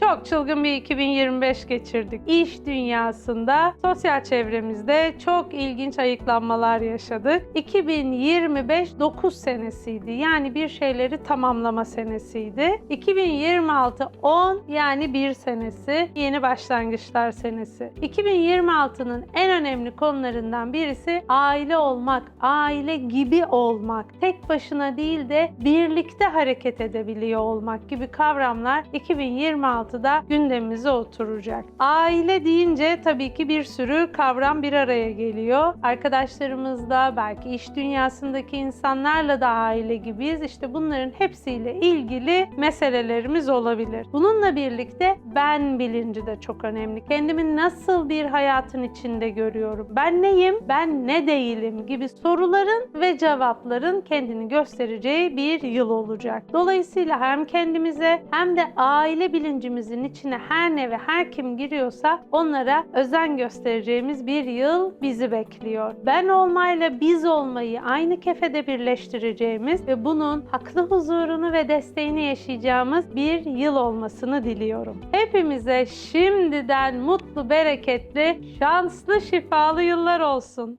Çok çılgın bir 2025 geçirdik. İş dünyasında, sosyal çevremizde çok ilginç ayıklanmalar yaşadık. 2025 9 senesiydi. Yani bir şeyleri tamamlama senesiydi. 2026 10 yani bir senesi. Yeni başlangıçlar senesi. 2026'nın en önemli konularından birisi aile olmak, aile gibi olmak. Tek başına değil de birlikte hareket edebiliyor olmak gibi kavramlar 2026'da gündemimize oturacak. Aile deyince tabii ki bir sürü kavram bir araya geliyor. Arkadaşlarımızla, belki iş dünyasındaki insanlarla da aile gibiyiz. İşte bunların hepsiyle ilgili meselelerimiz olabilir. Bununla birlikte ben bilinci de çok önemli. Kendimi nasıl bir hayatın içinde görüyorum? Ben neyim? Ben ne değilim? gibi soruların ve cevapların kendini göstereceği bir yıl olacak. Dolayısıyla hem kendimize hem de aile bilincimizin içine her ne ve her kim giriyorsa onlara özen göstereceğimiz bir yıl bizi bekliyor. Ben olmayla biz olmayı aynı kefede birleştireceğimiz ve bunun haklı huzurunu ve desteğini yaşayacağımız bir yıl olmasını diliyorum. Hepimize şimdiden mutlu, bereketli, şanslı, şifalı yıllar olsun.